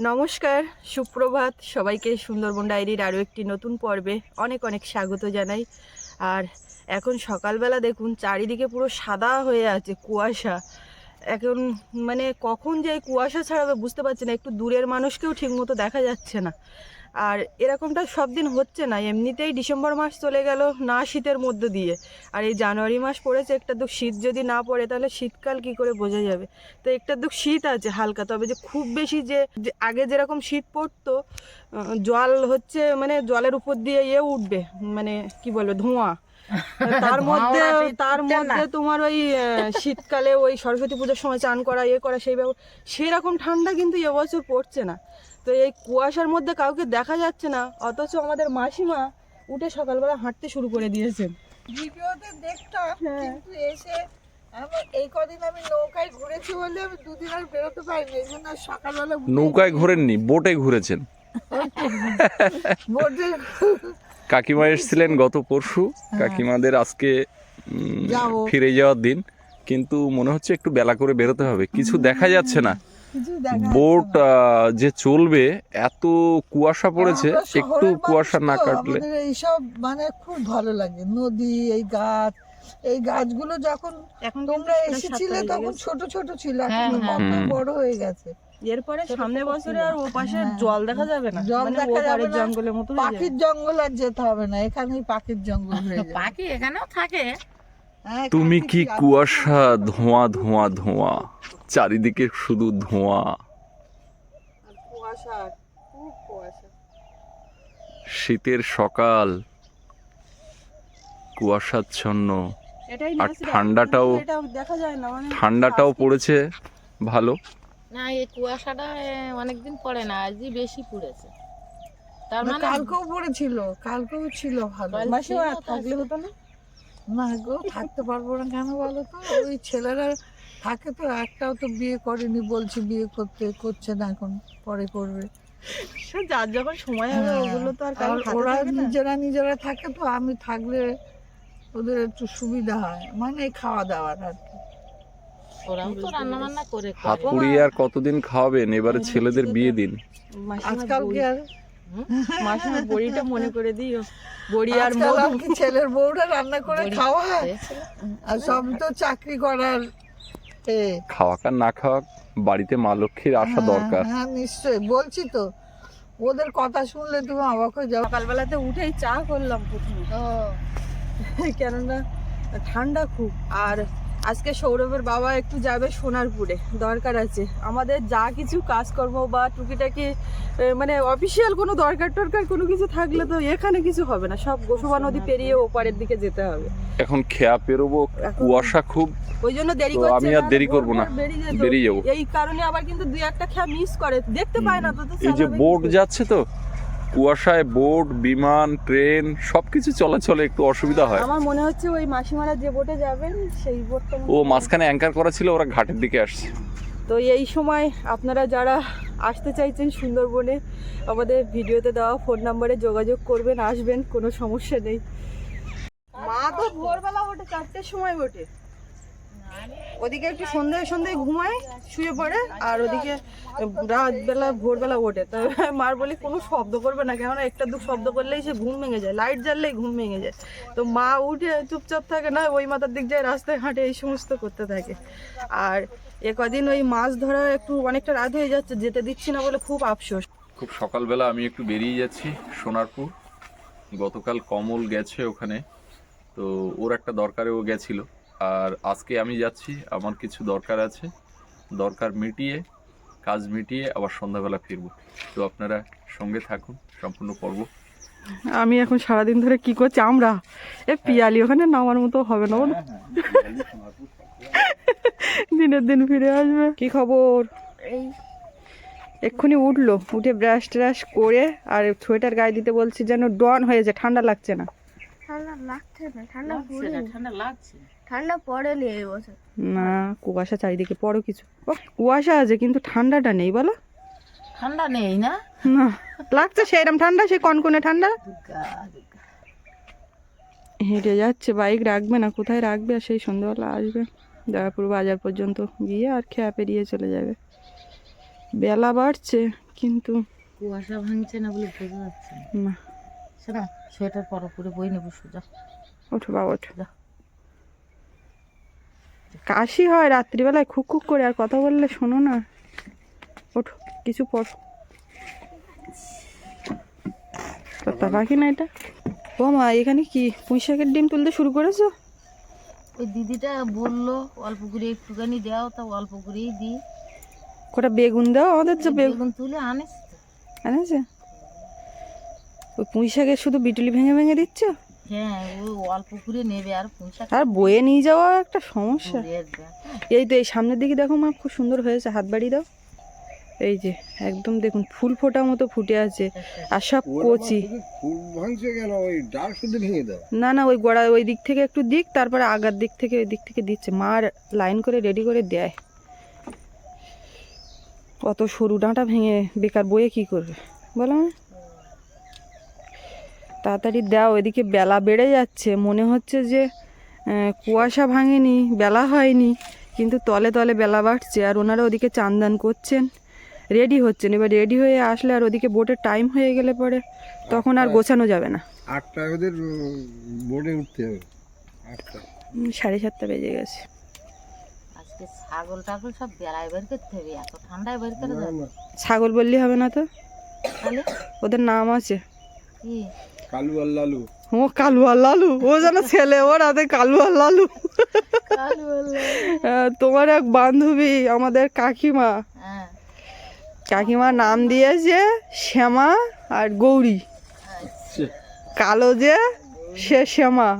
নমস্কার, সুপ্রভাত। সবাইকে সুন্দরবন ডায়েরির আরও একটি নতুন পর্বে অনেক অনেক স্বাগত জানাই। আর এখন সকালবেলা দেখুন, চারিদিকে পুরো সাদা হয়ে আছে কুয়াশা। এখন মানে কখন যে কুয়াশা ছাড়াবে বুঝতে পারছি না, একটু দূরের মানুষকেও ঠিকমতো দেখা যাচ্ছে না। আর এরকমটা সব দিন হচ্ছে না। এমনিতেই ডিসেম্বর মাস চলে গেল না শীতের মধ্য দিয়ে। আর এই জানুয়ারি মাস পড়েছে একটা দুঃখ শীত যদি না পড়ে তাহলে শীতকাল কি করে বোঝা যাবে? তো একটা দুঃখ শীত আছে হালকা তবে যে খুব বেশি যে আগে যেরকম শীত পড়তো জল হচ্ছে মানে জলের উপর দিয়ে ইয়ে উঠবে মানে কি বলব ধোঁয়া। তার মধ্যে তার মধ্যে তোমার ওই শীতকালে ওই সরস্বতী পুজোর সময় চান করা ইয়ে করা সেই ব্যাপার সেরকম ঠান্ডা কিন্তু এবছর পড়ছে না। তো এই কুয়াশার মধ্যে কাউকে দেখা যাচ্ছে না অথচ আমাদের মাসিমা উঠে সকালবেলা হাঁটতে শুরু করে দিয়েছেন ভিডিওতে দেখতাম হ্যাঁ। কিন্তু এসে এই কদিন আমি নৌকায় ঘুরেছি বলে আমি দুদিন আর বেরোতে পারিনি এই জন্য সকালবেলা নৌকায় ঘোরেননি বোটে ঘুরেছেন। বোটে কাকিমা এসেছিলেন গত পরশু কাকিমাদের আজকে ফিরে যাওয়ার দিন কিন্তু মনে হচ্ছে একটু বেলা করে বেরোতে হবে কিছু দেখা যাচ্ছে না। বোট যে চলবে এত কুয়াশা পড়েছে একটু কুয়াশা না কাটলে। এইসব মানে খুব ভালো লাগে। নদী এই গাছ এই গাছগুলো যখন এখন তোমরা এসেছিলে তখন ছোট ছোট ছিল এখন হ্যাঁ, তো হ্যাঁ। কত বড় হয়ে গেছে। এরপরে সামনে বছরে আর ও পাশে হ্যাঁ। জল দেখা যাবে না। জল মানে দেখা যাবে জঙ্গলের মতো পাখির জঙ্গল আর যেতে হবে না এখানেই পাখির জঙ্গল পাখি এখানেও থাকে। তুমি কি কুয়াশা ধোঁয়া ধোঁয়া ধোঁয়া? চারিদিকে শুধু ধোঁয়া। আর কুয়াশা খুব কুয়াশা। শীতের সকাল কুয়াশাচ্ছন্ন। এটাই আর ঠান্ডাটাও- কিন্তু এটা দেখা যায় না মানে ঠান্ডাটাও পড়েছে ভালো। না এই কুয়াশাটা অনেকদিন পড়ে না আজই বেশি পড়েছে। তার মানে কালকেও পড়েছিল কালকেও ছিল ভালো। থাকলে হতো না? না গো থাকতে পারব না কেন বলো তো? ওই ছেলেরা থাকে তো একটাও তো বিয়ে করেনি বলছে বিয়ে করতে করছে না এখন পরে করবে। সে যার যখন সময় হবে হ্যাঁ, ওগুলো তো আর ওরা। নিজেরা নিজেরা থাকে তো আমি থাকলে ওদের একটু সুবিধা হয় মানে খাওয়া দাওয়ার আর কি। ওরাও তো রান্না বান্না করে হাত পুড়িয়ে আর কতদিন খাওয়াবেন? এবারে ছেলেদের বিয়ে দিন। আজকাল কি আর মাসিমা বড়িটা মনে করে দিও। বড়ি আর কি ছেলের বউরা রান্না করে খাওয়া। আর সব তো চাকরি করার এ। খাওয়াক আর না খাওয়াক বাড়িতে মা লক্ষ্মীর আসা হ্যাঁ, দরকার। হ্যাঁ নিশ্চয়ই। বলছি তো ওদের কথা শুনলে তুমি অবাক হয়ে যাও। সকালবেলাতে উঠেই চা করলাম প্রথমে। কেননা ঠান্ডা খুব আর আজকে সৌরভের বাবা একটু যাবে সোনারপুরে দরকার আছে। আমাদের যা কিছু কাজকর্ম বা টুকিটাকি মানে অফিসিয়াল কোনো দরকার টরকার কোনো কিছু থাকলে তো এখানে কিছু হবে না। সব গোসবা নদী পেরিয়ে ওপারের দিকে যেতে হবে। এখন খেয়া পেরোবো কুয়াশা খুব ওই জন্য দেরি করছে আমি আর দেরি করব না। বেরিয়ে। যাব। এই কারণে আবার কিন্তু দুই একটা খেয়া মিস করে। দেখতে পায় না তো এই যে বোট যাচ্ছে তো কুয়াশায় বোট বিমান ট্রেন সবকিছু চলাচলে একটু অসুবিধা হয়। আমার মনে হচ্ছে ওই মাসিমারা যে বোটে যাবেন সেই বোটটা ও মাঝখানে অ্যাঙ্কার করা ছিল ওরা ঘাটের দিকে আসছে। তো এই সময় আপনারা যারা আসতে চাইছেন সুন্দরবনে আমাদের ভিডিওতে দেওয়া ফোন নাম্বারে যোগাযোগ করবেন আসবেন কোনো সমস্যা নেই। মা তো ভোরবেলা ওঠে চারটের সময় ওঠে। ওদিকে একটু সন্ধ্যে সন্ধ্যায় ঘুমায়, শুয়ে পড়ে, আর ওদিকে রাতবেলা, ভোরবেলা ওঠে। তো মার বলি, কোনো শব্দ করবে না, কেননা একটা দু শব্দ করলেই সে ঘুম ভেঙে যায়, লাইট জ্বাললেই ঘুম ভেঙে যায়। তো মা উঠে চুপচাপ থাকে না, ওই মাথার দিক যায় রাস্তায় হাঁটে, এই সমস্ত করতে থাকে। আর এ কদিন ওই মাছ ধরা একটু অনেকটা রাত হয়ে যাচ্ছে, যেতে দিচ্ছি না বলে খুব আফসোস। খুব সকালবেলা আমি একটু বেরিয়ে যাচ্ছি সোনারপুর। গতকাল কমল গেছে ওখানে, তো ওর একটা দরকারে ও গেছিল। আর আজকে আমি যাচ্ছি আমার কিছু দরকার আছে। দরকার মিটিয়ে কাজ মিটিয়ে আবার সন্ধ্যাবেলা ফিরবো। তো আপনারা সঙ্গে থাকুন সম্পূর্ণ পর্ব। আমি এখন সারাদিন ধরে কি করছি? আমরা? এ পিয়ালি ওখানে নামার মতো হবে না ওর দিনের দিন ফিরে আসবে। কি খবর? এক্ষুনি উঠল উঠে ব্রাশ ট্রাশ করে আর সোয়েটার গায়ে দিতে বলছি যেন ডন হয়েছে ঠান্ডা লাগছে না। ঠান্ডা লাগছে না ঠান্ডা লাগছে না, ঠান্ডা লাগছে। ঠান্ডা পড়েনি এই বছর। না কুয়াশা চারিদিকে পড়ো কিছু। ও, কুয়াশা আছে কিন্তু ঠান্ডাটা নেই বলো। ঠান্ডা নেই না? না লাগছে ঠান্ডা সে কনকনে ঠান্ডা। হেঁটে যাচ্ছে বাইক রাখবে না কোথায় রাখবে? আর সেই সন্ধ্যাবেলা আসবে। দয়াপুর বাজার পর্যন্ত গিয়ে আর খেয়া পেরিয়ে চলে যাবে। বেলা বাড়ছে কিন্তু কুয়াশা ভাঙছে না বলে বোঝা যাচ্ছে না। না? সোয়েটার পরো করে বই নেব সোজা। ওঠো বাবা ওঠো। যা। কাশি হয় রাত্রিবেলায় খুক খুক করে আর কথা বললে শোনো না। ওঠো কিছু পড়ো তোতা পাখি না এটা? ও মা এখানে কি? পুঁই শাকের ডিম তুলতে শুরু করেছ? ওই দিদিটা বলল অল্প করে একটুখানি দাও তা অল্প করেই দিই। কটা বেগুন দাও আমাদের যে বেগুন তুলে আনিস তো। আনেছে? ওই পুঁই শাকের শুধু বিটুলি ভেঙে ভেঙে দিচ্ছ? হ্যাঁ ও অল্প করে নেবে আর পয়সা আর বয়ে নিয়ে যাওয়া একটা সমস্যা। এই তো এই সামনের দিকে দেখো মা খুব সুন্দর হয়েছে হাত বাড়ি দাও। এই যে একদম দেখুন ফুল ফোটা মতো ফুটে আছে আর সব কচি। ফুল ভাঙছে কেন? ওই ডাল শুধু ভেঙে দাও। না না ওই গোড়া ওই দিক থেকে একটু দিক তারপরে আগার দিক থেকে ওই দিক থেকে দিচ্ছে। মা লাইন করে রেডি করে দেয়। অত সরু ডাঁটা ভেঙে বেকার বয়ে কি করবে? বলো না? তাড়াতাড়ি দাও এদিকে বেলা বেড়ে যাচ্ছে। মনে হচ্ছে যে কুয়াশা ভাঙেনি বেলা হয়নি কিন্তু তলে তলে বেলা বাড়ছে আর ওনারা ওদিকে চান্দান করছেন। রেডি হচ্ছেন। এবার রেডি হয়ে আসলে আর ওদিকে বোটের টাইম হয়ে গেলে পরে তখন আর গোছানো যাবে না। আটটা ওদের বোর্ডে উঠতে হবে। আটটা সাড়ে সাতটা বেজে গেছে। আজকে ছাগল টাগল সব বেড়ায় বের করতে হবে এত ঠান্ডায় বের করে ছাগল বললি হবে না তো? ওদের নাম আছে। কালু আর লালু। ও কালু আর লালু। ও যেন ছেলে ওর হাতে কালু আর লালু তোমার এক বান্ধবী আমাদের কাকিমা। হ্যাঁ। কাকিমার নাম দিয়েছে শ্যামা আর গৌরী। কালো যে সে শ্যামা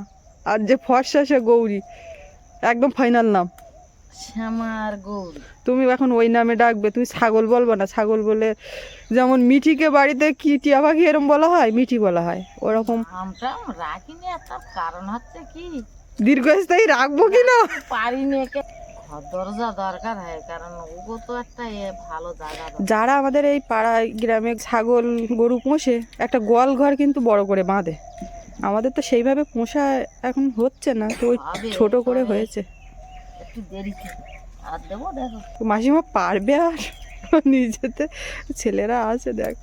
আর যে ফর্সা সে গৌরী। একদম ফাইনাল নাম। শ্যামা আর তুমি এখন ওই নামে ডাকবে তুমি ছাগল বলব না? ছাগল বলে যেমন মিঠিকে বাড়িতে কি টিয়া পাখি এরম বলা হয়? মিঠি বলা হয়। ওরকম আমটা রাখিনি একটা কারণ হচ্ছে কি? দীর্ঘস্থায়ী রাখব কি না? পারিনি একে। দরজা দরকার হয় কারণ ওগো তো একটা ভালো জায়গা যারা আমাদের এই পাড়ায় গ্রামে ছাগল গরু পোষে একটা গোয়াল ঘর কিন্তু বড় করে বাঁধে। আমাদের তো সেইভাবে পোষা এখন হচ্ছে না তো ওই ছোট করে হয়েছে। একটু দেরিতে আর দেবো দেখো। তো মাসিমা পারবে আর? নিজেতে ছেলেরা আছে দেখ।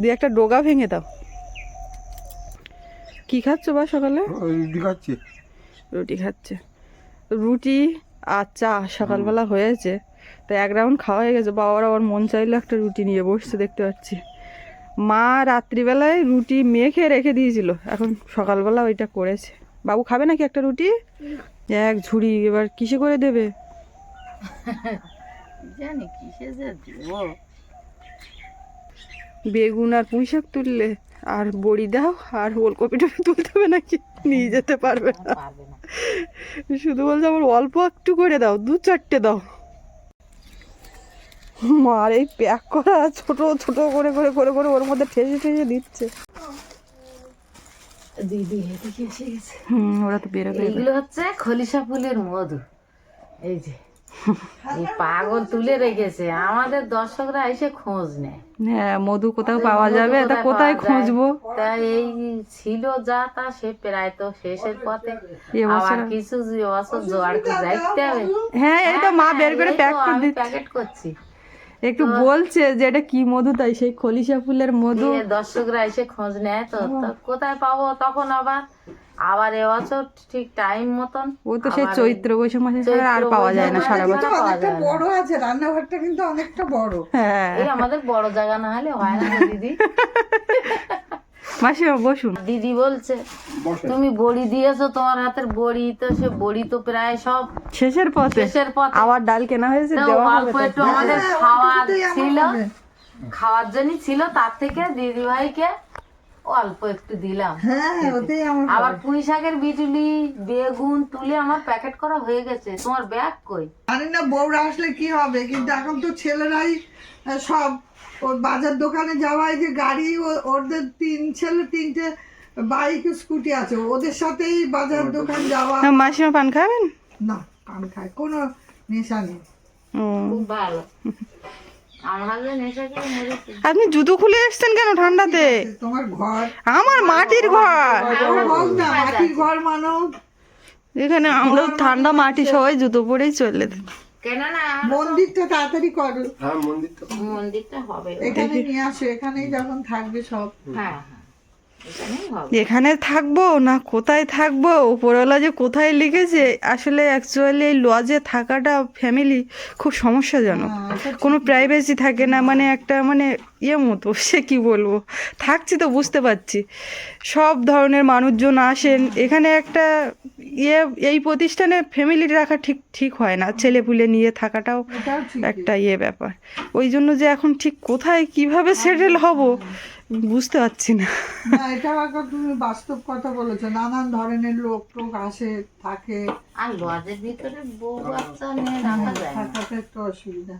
দিয়ে একটা ডোগা ভেঙে দাও। কি খাচ্ছ বা সকালে? রুটি খাচ্ছি। রুটি খাচ্ছে। রুটি আর চা সকালবেলা হয়েছে। তো এক রাউন্ড খাওয়া হয়ে গেছে। বাবার আবার মন চাইলো একটা রুটি নিয়ে বসছে দেখতে পাচ্ছি। মা রাত্রিবেলায় রুটি মেখে রেখে দিয়েছিল। এখন সকালবেলা ওইটা করেছে। বাবু খাবে নাকি একটা রুটি? এক ঝুড়ি এবার কিসে করে দেবে? জানি কিসে যে দেবো। বেগুন আর পুঁই শাক তুললে আর বড়ি দাও আর ওলকপি টপি তুলতে হবে নাকি? নিয়ে যেতে পারবে না। পারবে না শুধু বলছে আমার অল্প একটু করে দাও দু চারটে দাও। মার এই প্যাক করা ছোট ছোট করে করে করে করে ওর মধ্যে ঠেসে ঠেসে দিচ্ছে। দিদি এদিকে এসে গেছে। হুম ওরা তো বেরোবে। এইগুলো হচ্ছে খলিশা ফুলের মধু। এই যে এই পাগল তুলে রেখেছে। আমাদের দর্শকরা এসে খোঁজ নেয়। হ্যাঁ মধু কোথাও পাওয়া যাবে? তা কোথায় খুঁজবো? তা এই ছিল যা তা সে প্রায় তো শেষের পথে। আবার কিছু যে বছর জোয়ার যাইতে হবে। হ্যাঁ এই তো মা বের করে প্যাক করে দিচ্ছে। প্যাকেট করছি। একটু বলছে যে এটা কি মধু তাই সেই খলিশা ফুলের মধু। দর্শকরা এসে খোঁজ নেয় তো কোথায় পাবো? তখন আবার আবার এবছর ঠিক টাইম মতন ও তো সেই চৈত্র বৈশাখ মাসে ছাড়া আর পাওয়া যায় না সারা বছর। পাওয়া অনেকটা বড় আছে রান্নাঘরটা কিন্তু অনেকটা বড়। হ্যাঁ। এই আমাদের বড় জায়গা না হলে হয় না দিদি। মাসিমা বসুন। দিদি বলছে তুমি বড়ি দিয়েছ তোমার হাতের বড়ি তো সে বড়ি তো প্রায় সব শেষের পথে শেষের পথে। আবার ডাল কেনা হয়েছে দেওয়া হবে অল্প একটু আমাদের হ্যাঁ, আমার ছিল। খাওয়ার জন্য ছিল তার থেকে দিদি ভাইকে অল্প একটু দিলাম। হ্যাঁ আবার পুঁই শাকের বিজুলি বেগুন তুলে আমার প্যাকেট করা হয়ে গেছে। তোমার ব্যাগ কই? জানি না বউরা আসলে কি হবে? কিন্তু এখন তো ছেলেরাই সব ওর বাজার দোকানে যাওয়ায় যে গাড়ি ও- ওদের তিন ছেলে তিনটে বাইক স্কুটি আছে। ওদের সাথেই বাজার দোকান যাওয়া। মাসিমা পান খাবেন? না পান খায়। কোনো নেশা নেই। খুব ভালো। আপনি জুতো খুলে এসছেন কেন ঠান্ডাতে? তোমার ঘর। আমার মাটির ঘর। মাটির ঘর মানো এখানে আমরা ঠান্ডা মাটি সবাই জুতো পরেই চলে। কেননা মন্দিরটা তাড়াতাড়ি করো। হ্যাঁ মন্দির তো মন্দিরটা হবে। এখানে নিয়ে আসো এখানেই যখন থাকবে সব। হ্যাঁ হ্যাঁ। এখানে থাকব না কোথায় থাকব? উপরওয়ালা যে কোথায় লিখেছে? আসলে অ্যাকচুয়ালি এই লজে থাকাটা ফ্যামিলি খুব সমস্যাজনক। কোনো প্রাইভেসি থাকে না মানে একটা মানে ইয়ে মতো সে কি বলব? থাকছি তো বুঝতে পারছি। সব ধরনের মানুষজন আসেন এখানে একটা ইয়ে এই প্রতিষ্ঠানে ফ্যামিলি রাখা ঠিক ঠিক হয় না। ছেলে ছেলেপুলে নিয়ে থাকাটাও একটা ইয়ে ব্যাপার। ওই জন্য যে এখন ঠিক কোথায় কীভাবে সেটেল হব? বুঝতে পারছি না। না এটা একবার তুমি বাস্তব কথা বলেছ। নানান ধরনের লোক টোক আসে থাকে। আর লজের ভিতরে বউ বাচ্চা নিয়ে রাখা যায় থাকাতে একটু অসুবিধা।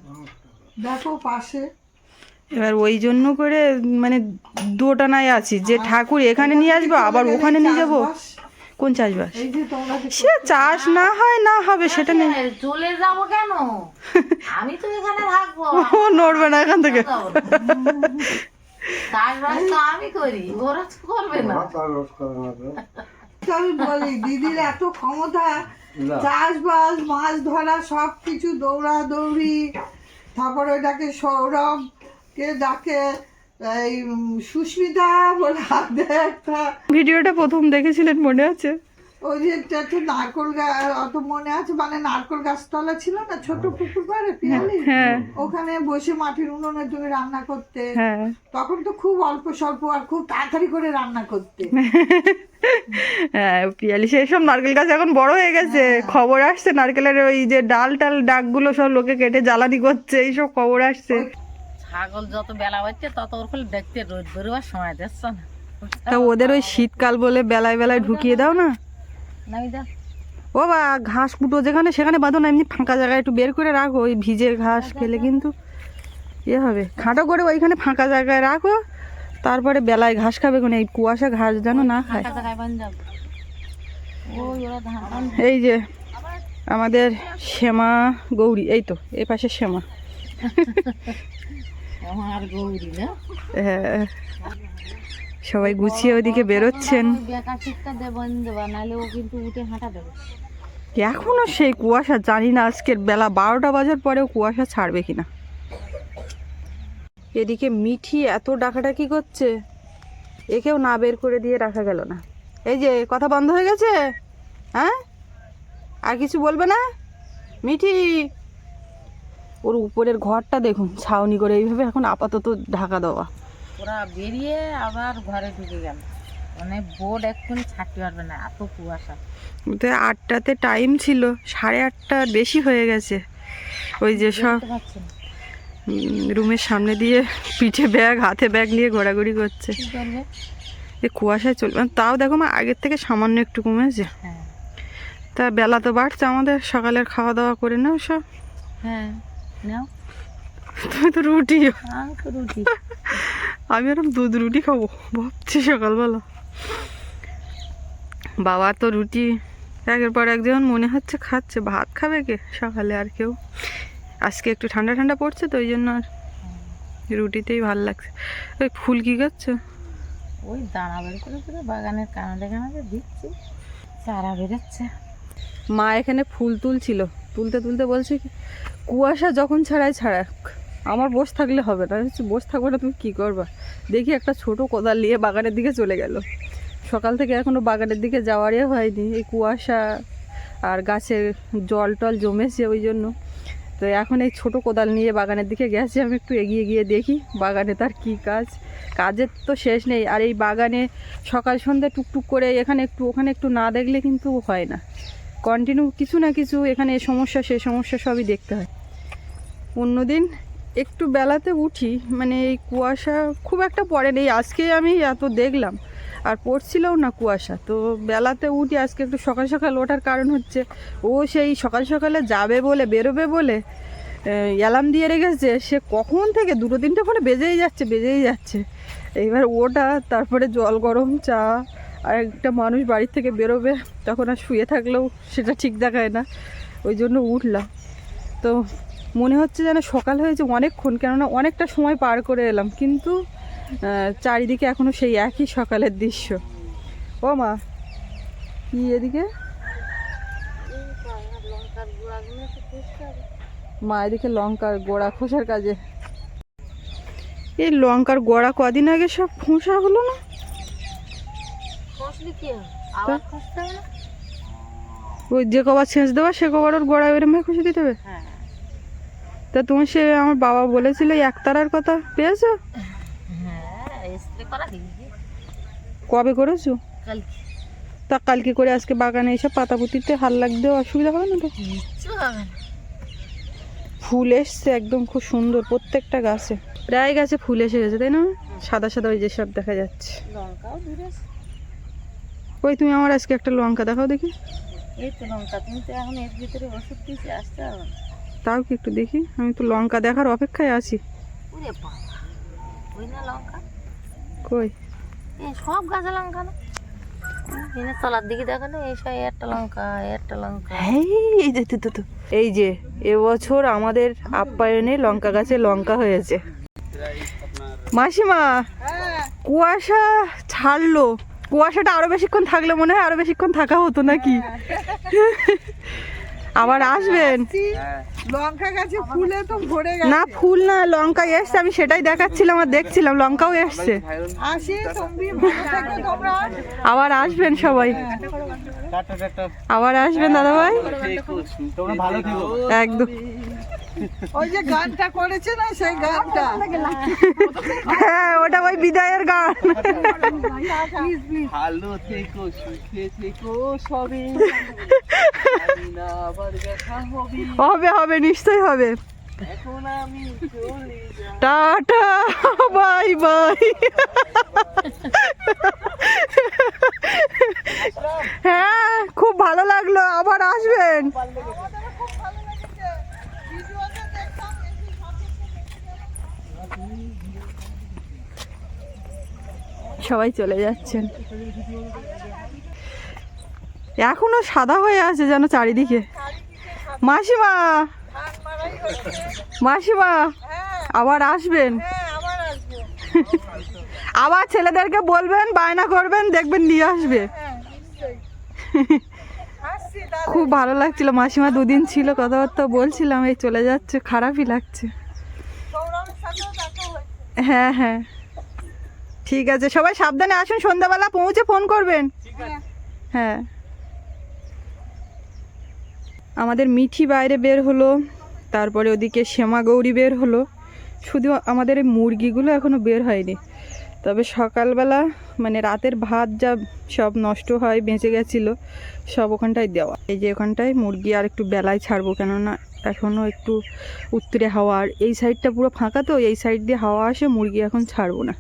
দেখো পাশে। এবার ওই জন্য করে মানে দোটানায় আছি। যে ঠাকুর এখানে নিয়ে আসব আবার ওখানে নিয়ে যাব? কোন চাষবাস? সে চাষ না হয় না হবে সেটা নেই। চলে যাব কেন? আমি তো এখানে থাকব। ও নড়বে না এখান থেকে। চাষবাস তো আমি করি ওরা করবে না। তার রস করে না তো। তো আমি বলি দিদির এত ক্ষমতা চাষবাস মাছ ধরা সব কিছু দৌড়াদৌড়ি তারপর ওইটাকে সৌরভ কে ডাকে এই সুস্মিতা বলে একটা ভিডিওটা প্রথম দেখেছিলেন মনে আছে? ওই যে একটা একটা নারকল গাছ অত মনে আছে? মানে নারকল গাছতলা ছিল না? ছোট পুকুর পাড়ে পিয়ালি? হ্যাঁ। ওখানে বসে মাটির উনুনে তুমি রান্না করতে। হ্যাঁ। তখন তো খুব অল্প স্বল্প আর খুব তাড়াতাড়ি করে রান্না করতে। হ্যাঁ পিয়ালি সেই সব নারকেল গাছ এখন বড় হয়ে গেছে। খবর আসছে নারকেলের ওই যে ডাল টাল ডাকগুলো সব লোকে কেটে জ্বালানি করছে এইসব খবর আসছে। ছাগল যত বেলা হচ্ছে তত ওর ফলে দেখতে রোদ বেরোবার সময় দিচ্ছে না? তা ওদের ওই শীতকাল বলে বেলায় বেলায় ঢুকিয়ে দাও না? ও বা ঘাস কুটো যেখানে সেখানে বাঁধো না এমনি ফাঁকা জায়গায় একটু বের করে রাখো ওই ভিজে ঘাস খেলে কিন্তু ইয়ে হবে। খাটো করে ওইখানে ফাঁকা জায়গায় রাখো তারপরে বেলায় ঘাস খাবে কোনো এই কুয়াশা ঘাস যেন না খায়। এই যে আমাদের শ্যামা গৌরী এই তো এই পাশে শ্যামা। হ্যাঁ। সবাই গুছিয়ে ওদিকে বেরোচ্ছেন। এখনও সেই কুয়াশা, জানি না আজকের বেলা বারোটা বাজার পরেও কুয়াশা ছাড়বে কিনা। এদিকে মিঠি এত ডাকাডাকি করছে, একেও না বের করে দিয়ে রাখা গেল না। এই যে, কথা বন্ধ হয়ে গেছে? হ্যাঁ? আর কিছু বলবে না? মিঠি! ওর উপরের ঘরটা দেখুন, ছাউনি করে। এইভাবে এখন আপাতত ঢাকা দেওয়া। ওরা বেরিয়ে আবার ঘরে ঢুকে গেল। মানে বোর্ড এক্ষুনি ছাড়তে পারবে না এত কুয়াশা। তো আটটাতে টাইম ছিল সাড়ে আটটার বেশি হয়ে গেছে। ওই যে সব রুমের সামনে দিয়ে পিঠে ব্যাগ হাতে ব্যাগ নিয়ে ঘোরাঘুরি করছে। এ কুয়াশায় চলবে মানে তাও দেখো মা আগের থেকে সামান্য একটু কমেছে। হ্যাঁ। তা বেলা তো বাড়ছে আমাদের সকালের খাওয়া দাওয়া করে নাও সব। হ্যাঁ নাও। তুমি তো রুটি। আমি রুটি। আমি এরকম দুধ রুটি খাব ভাবছি সকালবেলা। বাবা তো রুটি একের পর এক যেমন মনে হচ্ছে খাচ্ছে ভাত খাবে কে সকালে আর কেউ? আজকে একটু ঠান্ডা ঠান্ডা পড়ছে তো ওই জন্য আর রুটিতেই ভালো লাগছে। ওই ফুল কি করছ ওই দানা বের করে করে বাগানের কানাডে কানাডে দিচ্ছি চারা বেরোচ্ছে। মা এখানে ফুল তুলছিল তুলতে তুলতে বলছে কি, কুয়াশা যখন ছাড়ায় ছাড়াক। আমার বসে থাকলে হবে না। বলছি, বসে থাকবে না, তুমি কী করবা? দেখি একটা ছোট কোদাল নিয়ে বাগানের দিকে চলে গেল। সকাল থেকে এখনও বাগানের দিকে যাওয়ারই হয়নি। এই কুয়াশা আর গাছের জল টল জমেছে ওই জন্য। তো এখন এই ছোট কোদাল নিয়ে বাগানের দিকে গেছে। আমি একটু এগিয়ে গিয়ে দেখি বাগানে তার কী কাজ। কাজের তো শেষ নেই। আর এই বাগানে সকাল সন্ধ্যা টুকটুক করে এখানে একটু, ওখানে একটু না দেখলে কিন্তু হয় না। কন্টিনিউ কিছু না কিছু এখানে এ সমস্যা, সে সমস্যা সবই দেখতে হয়। অন্যদিন একটু বেলাতে উঠি মানে এই কুয়াশা খুব একটা পড়ে নেই, আজকে আমি এত দেখলাম। আর পড়ছিলও না কুয়াশা, তো বেলাতে উঠি, আজকে একটু সকাল সকাল ওঠার কারণ হচ্ছে, ও সেই সকাল সকালে যাবে বলে, বেরোবে বলে অ্যালার্ম দিয়ে রেখেছে, সে কখন থেকে, দুটো তিনটে ফোনে বেজেই যাচ্ছে বেজেই যাচ্ছে। এইবার ওটা, তারপরে জল গরম চা, আর একটা মানুষ বাড়ির থেকে বেরোবে, তখন আর শুয়ে থাকলেও সেটা ঠিক দেখায় না, ওই জন্য উঠলাম। তো মনে হচ্ছে যেন সকাল হয়েছে অনেকক্ষণ কেননা অনেকটা সময় পার করে এলাম কিন্তু চারিদিকে এখনও সেই একই সকালের দৃশ্য। ও মা কি এদিকে? মা এদিকে লঙ্কার গোড়া খোসার কাজে। এই লঙ্কার গোড়া কদিন আগে সব খোসা হলো না? ওই যে কবার ছেঁচ দেওয়া সে কবার ওর গোড়া ভাবে খুশি দিতে হবে? হ্যাঁ। তা তুমি সে আমার বাবা বলেছিল একতারার কথা পেয়েছ? হ্যাঁ কবে করেছ? তা কালকে করে আজকে বাগানে এসে পাতা পুঁতিতে হাল লাগতে অসুবিধা হবে না তো? ফুল এসছে একদম খুব সুন্দর প্রত্যেকটা গাছে। প্রায় গাছে ফুল এসে গেছে তাই না? সাদা সাদা ওই যেসব দেখা যাচ্ছে। ওই তুমি আমার আজকে একটা লঙ্কা দেখাও দেখি। এই তো লঙ্কা তুমি তো এখন এর ভিতরে ওষুধ দিয়েছি আসতে হবে। তাও কি একটু দেখি? আমি তো লঙ্কা দেখার অপেক্ষায় আছি। ওরে বাবা ওই না লঙ্কা? কই? এই সব গাছে লঙ্কা না? এনে তলার দিকে দেখো না এই সব একটা লঙ্কা একটা লঙ্কা। এই এই যে তো, তো, তো। এই যে এবছর আমাদের আপ্যায়নে লঙ্কা গাছে লঙ্কা হয়েছে। মাসিমা কুয়াশা ছাড়লো। কুয়াশাটা আরও বেশিক্ষণ থাকলে মনে হয় আরও বেশিক্ষণ থাকা হতো নাকি? আবার আসবেন? লঙ্কা গাছে ফুলে তো ভরে গেছে। না ফুল না লঙ্কা এসছে আমি সেটাই দেখাচ্ছিলাম আর দেখছিলাম লঙ্কাও এসছে। আবার আসবেন সবাই। আবার আসবেন দাদা ভাই একদম। ওই যে গানটা করেছে না সেই গানটা? হ্যাঁ ওটা ওই বিদায়ের গান। ভালো থেকো সুখে থেকো সবে। না আবার দেখা হবে হবে। হবে নিশ্চয়ই হবে। Tata bye bye. হ্যাঁ খুব ভালো লাগল আবার আসবেন। সবাই চলে যাচ্ছেন। এখনও সাদা হয়ে আছে যেন চারিদিকে। মাসিমা মাসিমা, আবার আসবেন? আবার ছেলেদেরকে বলবেন, বায়না করবেন, দেখবেন নিয়ে আসবে। খুব ভালো লাগছিল। মাসিমা দুদিন ছিল, কথাবার্তা বলছিলাম, এই চলে যাচ্ছে, খারাপই লাগছে। হ্যাঁ হ্যাঁ। ঠিক আছে, সবাই সাবধানে আসুন, সন্ধ্যাবেলা পৌঁছে ফোন করবেন। হ্যাঁ। আমাদের মিঠি বাইরে বের হলো। তারপরে ওদিকে শ্যামা গৌরী বের হলো। শুধু আমাদের এই মুরগিগুলো এখনও বের হয়নি। তবে সকালবেলা মানে রাতের ভাত যা সব নষ্ট হয় বেঁচে গেছিল, সব ওখানটায় দেওয়া। এই যে ওখানটায় মুরগি আর একটু বেলায় ছাড়বো, কেননা এখনও একটু উত্তরে হাওয়া। আর এই সাইডটা পুরো ফাঁকা তো, এই সাইড দিয়ে হাওয়া আসে, মুরগি এখন ছাড়বো না।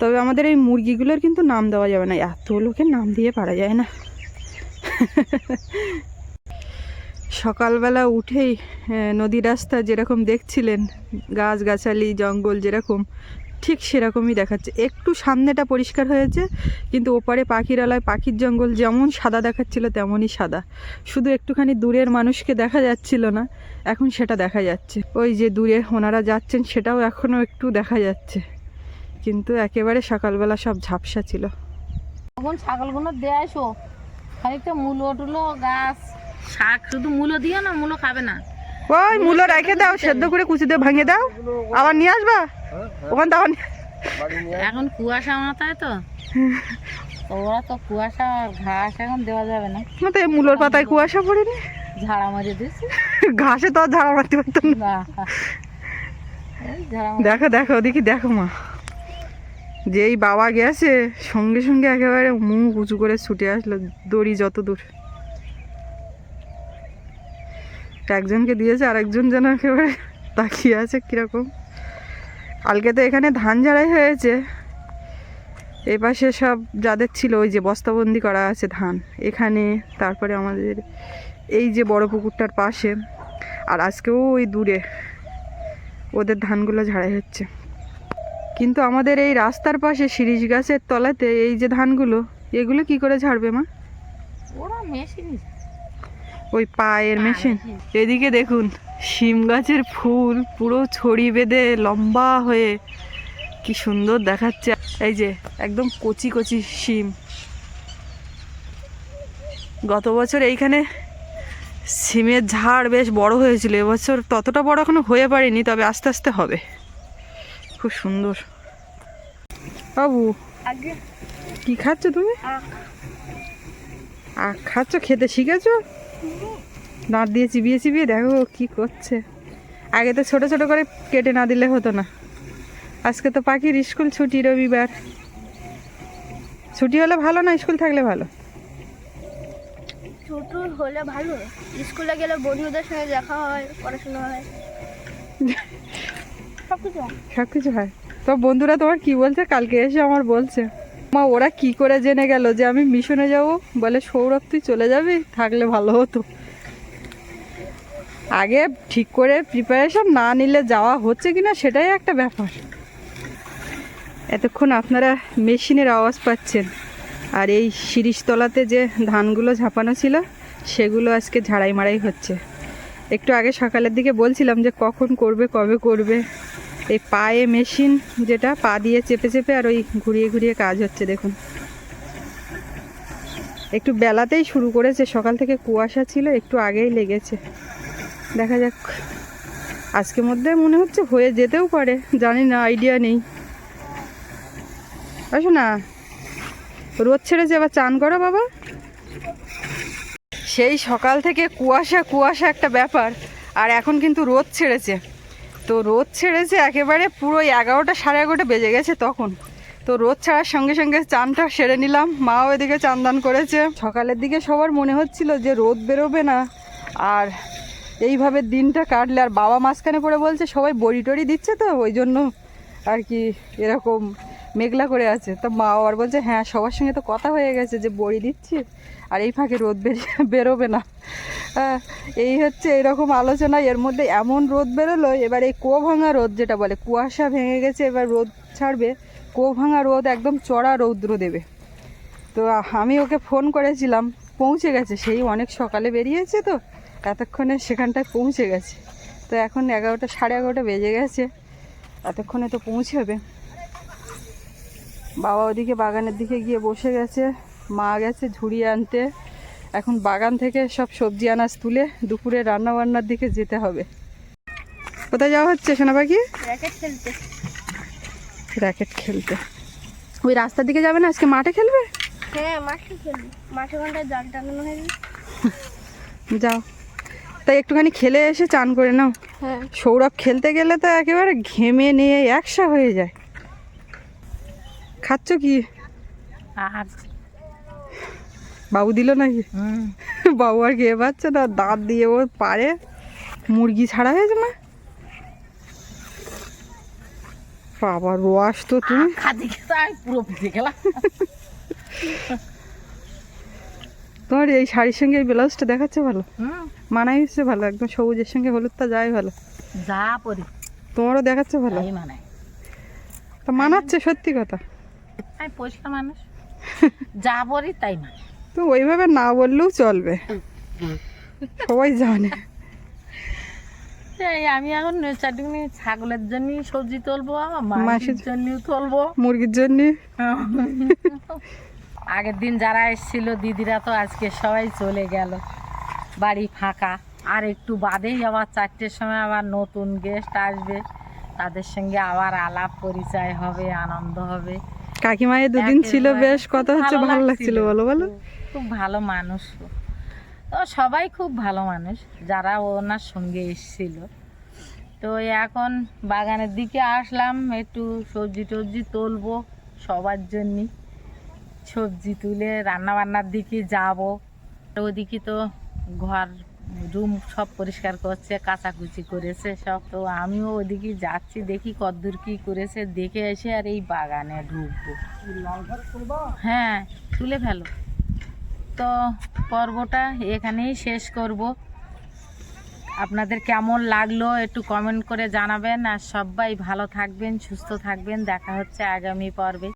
তবে আমাদের এই মুরগিগুলোর কিন্তু নাম দেওয়া যাবে না, এত লোকের নাম দিয়ে পারা যায় না। সকালবেলা উঠেই নদী রাস্তা যেরকম দেখছিলেন, গাছগাছালি, জঙ্গল যেরকম, ঠিক সেরকমই দেখাচ্ছে। একটু সামনেটা পরিষ্কার হয়েছে, কিন্তু ওপারে পাখিরালয় পাখির জঙ্গল যেমন সাদা দেখাচ্ছিল, তেমনই সাদা। শুধু একটুখানি দূরের মানুষকে দেখা যাচ্ছিল না, এখন সেটা দেখা যাচ্ছে। ওই যে দূরে ওনারা যাচ্ছেন, সেটাও এখনও একটু দেখা যাচ্ছে। কিন্তু একেবারে সকালবেলা সব ঝাপসা ছিল। তখন ছাগলগুলো দিয়ে খানিকটা মূলো টুলো, গাছ শাক শুধু মূলো দিও না মূলো খাবে না। ওই মূলো রেখে দাও সেদ্ধ করে কুচি দিয়ে ভাঙে দাও। আবার নিয়ে আসবা? ওখান নিয়ে- এখন কুয়াশা মাথায় তো। ওরা তো কুয়াশা আর ঘাস এখন দেওয়া যাবে না। তো মূলোর পাতায় কুয়াশা পড়েনি? ঝাড়া মারি দিয়েছি। ঘাসে তো আর ঝাড়া মারতে পারতাম না। দেখো দেখো ওদিকে দেখো মা। যেই বাবা গেছে সঙ্গে সঙ্গে একেবারে মুখ উঁচু করে ছুটে আসলো দড়ি যত দূর একজনকে দিয়েছে আর একজন যেন একেবারে তাকিয়ে আছে কীরকম। কালকে তো এখানে ধান ঝাড়াই হয়েছে। এই পাশে সব যাদের ছিল, ওই যে বস্তাবন্দি করা আছে ধান, এখানে, তারপরে আমাদের এই যে বড় পুকুরটার পাশে, আর আজকেও ওই দূরে ওদের ধানগুলো ঝাড়াই হচ্ছে। কিন্তু আমাদের এই রাস্তার পাশে শিরিষ গাছের তলাতে এই যে ধানগুলো, এগুলো কি করে ঝাড়বে মা? ওরা মেশিন ওই পায়ের মেশিন। এদিকে দেখুন শিম গাছের ফুল পুরো ছড়ি বেঁধে লম্বা হয়ে কি সুন্দর দেখাচ্ছে। এই যে একদম কচি কচি শিম। গত বছর এইখানে সিমের ঝাড় বেশ বড় হয়েছিল এবছর ততটা বড় এখনও হয়ে পারেনি তবে আস্তে আস্তে হবে। খুব সুন্দর। বাবু আগে কি খাচ্ছ তুমি? আখ খাচ্ছ খেতে শিখেছো? দাঁত দিয়ে চিবিয়ে চিবিয়ে দেখো কি করছে। আগে তো ছোট ছোট করে কেটে না দিলে হতো না। আজকে তো পাখির স্কুল ছুটি রবিবার। ছুটি হলে ভালো না স্কুল থাকলে ভালো? ছোট হলে ভালো। স্কুলে গেলে বন্ধুদের সঙ্গে দেখা হয় পড়াশোনা হয়। সব কিছু হয়। হয়। তো বন্ধুরা তোমার কি বলছে? কালকে এসে আমার বলছে। মা, ওরা কি করে জেনে গেল যে আমি মিশনে যাব? বলে, সৌরভ, তুই চলে যাবি? থাকলে ভালো হতো। আগে ঠিক করে প্রিপারেশন না নিলে যাওয়া হচ্ছে কিনা সেটাই একটা ব্যাপার। এতক্ষণ আপনারা মেশিনের আওয়াজ পাচ্ছেন। আর এই শিরিষতলাতে যে ধানগুলো ঝাঁপানো ছিল, সেগুলো আজকে ঝাড়াই মারাই হচ্ছে। একটু আগে সকালের দিকে বলছিলাম যে কখন করবে, কবে করবে। এই পায়ে মেশিন যেটা, পা দিয়ে চেপে চেপে আর ওই ঘুরিয়ে ঘুরিয়ে কাজ হচ্ছে, দেখুন। একটু বেলাতেই শুরু করেছে, সকাল থেকে কুয়াশা ছিল, একটু আগেই লেগেছে। দেখা যাক, আজকের মধ্যে মনে হচ্ছে হয়ে যেতেও পারে, জানি না আইডিয়া নেই। আসো না রোদ ছেড়েছে এবার চান করো বাবা। সেই সকাল থেকে কুয়াশা কুয়াশা একটা ব্যাপার, আর এখন কিন্তু রোদ ছেড়েছে। তো রোদ ছেড়েছে একেবারে পুরো এগারোটা সাড়ে এগারোটা বেজে গেছে তখন। তো রোদ ছাড়ার সঙ্গে সঙ্গে চানটা সেরে নিলাম। মাও এদিকে চান করেছে। সকালের দিকে সবার মনে হচ্ছিল যে রোদ বেরোবে না। আর এইভাবে দিনটা কাটলে আর বাবা মাঝখানে পড়ে বলছে, সবাই বড়ি টড়ি দিচ্ছে তো, ওই জন্য আর কি এরকম মেঘলা করে আছে। তো মা আবার বলছে হ্যাঁ সবার সঙ্গে তো কথা হয়ে গেছে যে বড়ি দিচ্ছি। আর এই ফাঁকে রোদ বেরিয়ে বেরোবে না। এই হচ্ছে এরকম আলোচনা। এর মধ্যে এমন রোদ বেরোলো, এবার এই কো ভাঙা রোদ যেটা বলে, কুয়াশা ভেঙে গেছে, এবার রোদ ছাড়বে। কো ভাঙা রোদ একদম চড়া রৌদ্র দেবে। তো আমি ওকে ফোন করেছিলাম, পৌঁছে গেছে। সেই অনেক সকালে বেরিয়েছে তো, এতক্ষণে সেখানটায় পৌঁছে গেছে। তো এখন এগারোটা, সাড়ে এগারোটা বেজে গেছে, এতক্ষণে তো পৌঁছাবে। বাবা ওদিকে বাগানের দিকে গিয়ে বসে গেছে। মা গেছে ঝুড়ি আনতে। এখন বাগান থেকে সব সবজি আনাজ তুলে দুপুরে রান্না বান্নার দিকে যেতে হবে। কোথায় যাওয়া হচ্ছে সোনা পাখি? র্যাকেট খেলতে। র্যাকেট খেলতে। ওই রাস্তার দিকে যাবে না? আজকে মাঠে খেলবে? হ্যাঁ মাঠে খেলব। মাঠে ঘন্টায় জাল টানানো হয়ে যাও। তাই একটুখানি খেলে এসে চান করে নাও। হ্যাঁ। সৌরভ খেলতে গেলে তো একেবারে ঘেমে নিয়ে একসা হয়ে যায়। খাচ্ছ কি? আর বাবু দিল নাকি? হুম। বাবু আর খেয়ে পাচ্ছে না দাঁত দিয়ে ও পারে। মুরগি ছাড়া হয়েছে না? বাবা রোয়াস তো তুমি। পুরো গেলাম। তোমার এই শাড়ির সঙ্গে এই ব্লাউজটা দেখাচ্ছে ভালো? মানাই হচ্ছে ভালো একদম সবুজের সঙ্গে হলুদটা যায় ভালো। যা পরি। তোমারও দেখাচ্ছে ভালো? তাই মানে তা মানাচ্ছে সত্যি কথা। আমি পরিষ্কার মানুষ। যা পরি তাই মানে তো ওইভাবে না বললেও চলবে। সবাই জানে। এই আমি এখন চারটুকুনি ছাগলের জন্য সবজি তুলবো মাসির- জন্য তুলবো। মুরগির জন্য। আগের দিন যারা এসেছিল দিদিরা তো আজকে সবাই চলে গেল। বাড়ি ফাঁকা। আর একটু বাদেই আবার চারটের সময় আবার নতুন গেস্ট আসবে। তাদের সঙ্গে আবার আলাপ পরিচয় হবে আনন্দ হবে। কাকিমায়ের দুদিন ছিল বেশ কথা হচ্ছে ভালো লাগছিল। বলো বলো। খুব ভালো মানুষ তো সবাই খুব ভালো মানুষ যারা ওনার সঙ্গে এসেছিল। তো এখন বাগানের দিকে আসলাম একটু সবজি টবজি তুলবো সবার জন্যে। সবজি তুলে রান্না বান্নার দিকে যাব। ওদিকে তো ঘর রুম সব পরিষ্কার করছে, কাচাকুচি করেছে সব। তো আমিও ওদিকে যাচ্ছি, দেখি কদ্দূর কি করেছে। দেখে এসে আর এই বাগানে ঢুকবো। হ্যাঁ তুলে ফেলো। তো পর্বটা এখানেই শেষ করব। আপনাদের কেমন লাগল একটু কমেন্ট করে জানাবেন। আর সবাই ভালো থাকবেন, সুস্থ থাকবেন। দেখা হচ্ছে আগামী পর্বে।